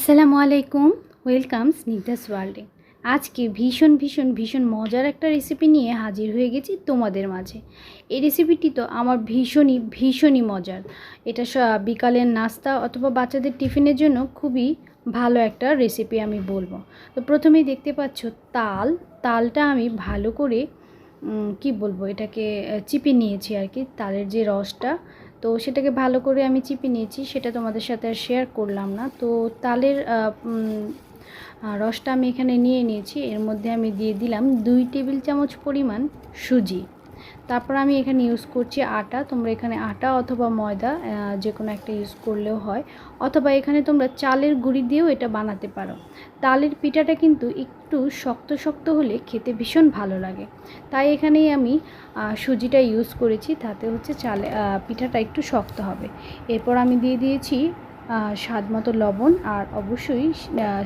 আসসালামু আলাইকুম, ওয়েলকাম স্নিগ্ধাস ওয়ার্ল্ডে। আজকে ভীষণ ভীষণ ভীষণ মজার একটা রেসিপি নিয়ে হাজির হয়ে গেছি তোমাদের মাঝে। এই রেসিপিটি তো আমার ভীষণই ভীষণই মজার। এটা বিকালের নাস্তা অথবা বাচ্চাদের টিফিনের জন্য খুবই ভালো একটা রেসিপি আমি বলব। তো প্রথমেই দেখতে পাচ্ছ তাল। তালটা আমি ভালো করে কি বলব এটাকে চিপে নিয়েছি আর কি। তালের যে রসটা তো সেটাকে ভালো করে আমি চিপে নিয়েছি, সেটা তোমাদের সাথে আর শেয়ার করলাম না। তো তালের রসটা আমি এখানে নিয়ে নিয়েছি, এর মধ্যে আমি দিয়ে দিলাম দুই টেবিল চামচ পরিমাণ সুজি। তারপর আমি এখানে ইউজ করছি আটা। তোমরা এখানে আটা অথবা ময়দা যে কোনো একটা ইউজ করলেও হয়। অথবা এখানে তোমরা চালের গুঁড়ি দিয়েও এটা বানাতে পারো। তালের পিঠাটা কিন্তু একটু শক্ত শক্ত হলে খেতে ভীষণ ভালো লাগে। তাই এখানেই আমি সুজিটা ইউজ করেছি। তাতে হচ্ছে চালে পিঠাটা একটু শক্ত হবে। এরপর আমি দিয়ে দিয়েছি স্বাদ মতো লবণ আর অবশ্যই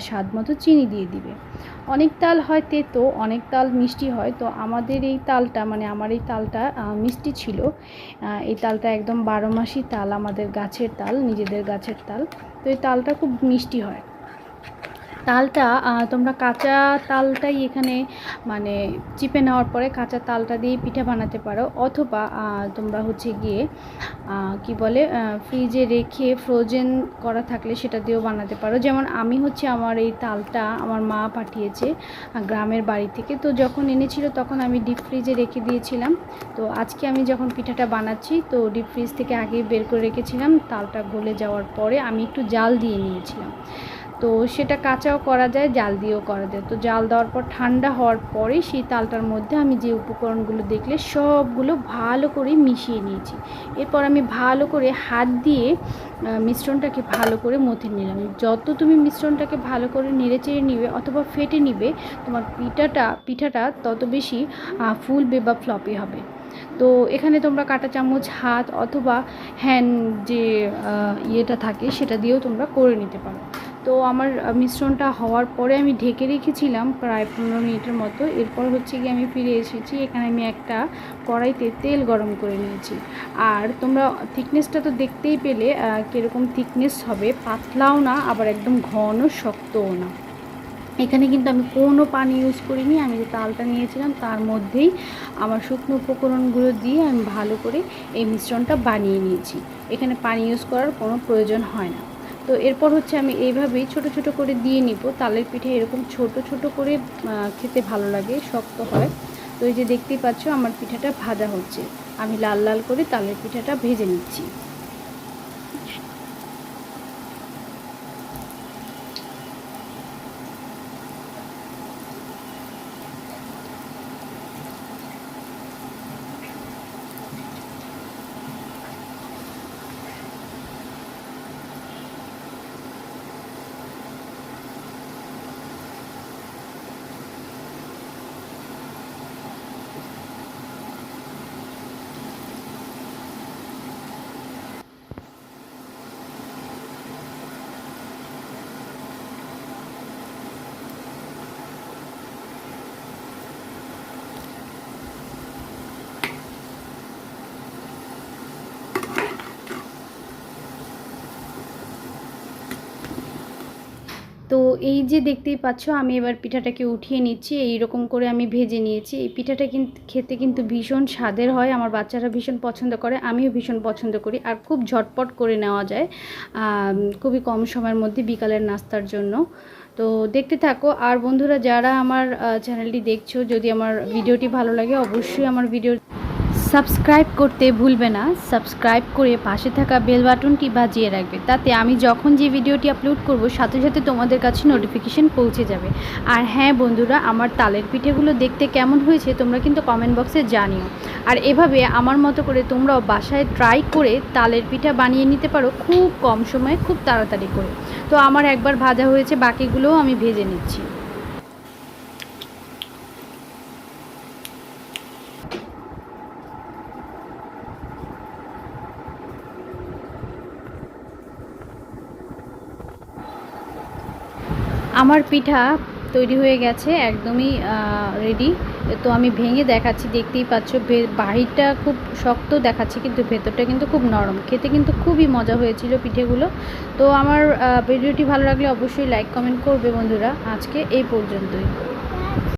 স্বাদ মতো চিনি দিয়ে দিবে। অনেক তাল হয় তেতো, অনেক তাল মিষ্টি হয়, তো আমাদের এই তালটা মানে আমার এই তালটা মিষ্টি ছিল। এই তালটা একদম বারো মাসি তাল, আমাদের গাছের তাল, নিজেদের গাছের তাল। তো এই তালটা খুব মিষ্টি হয়। তালটা তোমরা কাঁচা তালটাই এখানে মানে চিপে নেওয়ার পরে কাঁচা তালটা দিয়ে পিঠা বানাতে পারো। অথবা তোমরা হচ্ছে গিয়ে কি বলে ফ্রিজে রেখে ফ্রোজেন করা থাকলে সেটা দিয়েও বানাতে পারো। যেমন আমি হচ্ছে আমার এই তালটা আমার মা পাঠিয়েছে গ্রামের বাড়ি থেকে। তো যখন এনেছিল তখন আমি ডিপ ফ্রিজে রেখে দিয়েছিলাম। তো আজকে আমি যখন পিঠাটা বানাচ্ছি, তো ডিপ ফ্রিজ থেকে আগে বের করে রেখেছিলাম। তালটা গলে যাওয়ার পরে আমি একটু জাল দিয়ে নিয়েছিলাম। তো সেটা কাঁচাও করা যায়, জাল দিয়েও করা যায়। তো জাল দেওয়ার পর, ঠান্ডা হওয়ার পরে সেই তালটার মধ্যে আমি যে উপকরণগুলো দেখলে সবগুলো ভালো করে মিশিয়ে নিয়েছি। এরপর আমি ভালো করে হাত দিয়ে মিশ্রণটাকে ভালো করে মথে নিলাম। যত তুমি মিশ্রণটাকে ভালো করে নেড়ে চেড়ে নিবে অথবা ফেটে নিবে, তোমার পিঠাটা পিঠাটা তত বেশি ফুলবে বা ফ্লপি হবে। তো এখানে তোমরা কাঁটা চামচ, হাত অথবা হ্যান্ড যে ইয়েটা থাকে সেটা দিয়েও তোমরা করে নিতে পারো। তো আমার মিশ্রণটা হওয়ার পরে আমি ঢেকে রেখেছিলাম প্রায় পনেরো মিনিটের মতো। এরপর হচ্ছে গিয়ে আমি ফিরে এসেছি। এখানে আমি একটা কড়াইতে তেল গরম করে নিয়েছি। আর তোমরা থিকনেসটা তো দেখতেই পেলে কীরকম থিকনেস হবে। পাতলাও না, আবার একদম ঘন, শক্তও না। এখানে কিন্তু আমি কোনো পানি ইউজ করিনি। আমি যে তালটা নিয়েছিলাম, তার মধ্যেই আমার শুকনো উপকরণগুলো দিয়ে আমি ভালো করে এই মিশ্রণটা বানিয়ে নিয়েছি। এখানে পানি ইউজ করার কোনো প্রয়োজন হয় না। তো এরপর হচ্ছে আমি এইভাবেই ছোট ছোট করে দিয়ে নিব। তালের পিঠে এরকম ছোট ছোট করে খেতে ভালো লাগে, শক্ত হয়। তো এই যে দেখতেই পাচ্ছ, আমার পিঠাটা ভাজা হচ্ছে। আমি লাল লাল করে তালের পিঠাটা ভেজে নিচ্ছি। তো এই যে দেখতেই পাচ্ছ, আমি এবার পিঠাটাকে উঠিয়ে নিচ্ছি এই রকম করে আমি ভেজে নিয়েছি। এই পিঠাটা কিন্তু খেতে কিন্তু ভীষণ স্বাদের হয়, আমার বাচ্চারা ভীষণ পছন্দ করে, আমিও ভীষণ পছন্দ করি, আর খুব ঝটপট করে নেওয়া যায় খুবই কম সময়ের মধ্যে বিকালের নাস্তার জন্য। তো দেখতে থাকো, আর বন্ধুরা, যারা আমার চ্যানেলটি দেখছ, যদি আমার ভিডিওটি ভালো লাগে, অবশ্যই আমার ভিডিও সাবস্ক্রাইব করতে ভুলবে না। সাবস্ক্রাইব করে পাশে থাকা বেল বাটনটি বাজিয়ে রাখবে। তাতে আমি যখন যে ভিডিওটি আপলোড করব, সাথে সাথে তোমাদের কাছে নোটিফিকেশন পৌঁছে যাবে। আর হ্যাঁ বন্ধুরা, আমার তালের পিঠেগুলো দেখতে কেমন হয়েছে তোমরা কিন্তু কমেন্ট বক্সে জানিও। আর এভাবে আমার মতো করে তোমরাও বাসায় ট্রাই করে তালের পিঠা বানিয়ে নিতে পারো খুব কম সময়ে, খুব তাড়াতাড়ি করে। তো আমার একবার ভাজা হয়েছে, বাকিগুলোও আমি ভেজে নিচ্ছি। আমার পিঠা তৈরি হয়ে গেছে, একদমই রেডি তো আমি ভেঙে দেখাচ্ছি, দেখতেই পাচ্ছ বাহিরটা খুব শক্ত দেখাচ্ছে, কিন্তু ভেতরটা কিন্তু খুব নরম। খেতে কিন্তু খুবই মজা হয়েছিল পিঠেগুলো। তো আমার ভিডিওটি ভালো লাগলে অবশ্যই লাইক কমেন্ট করবে বন্ধুরা। আজকে এই পর্যন্তই।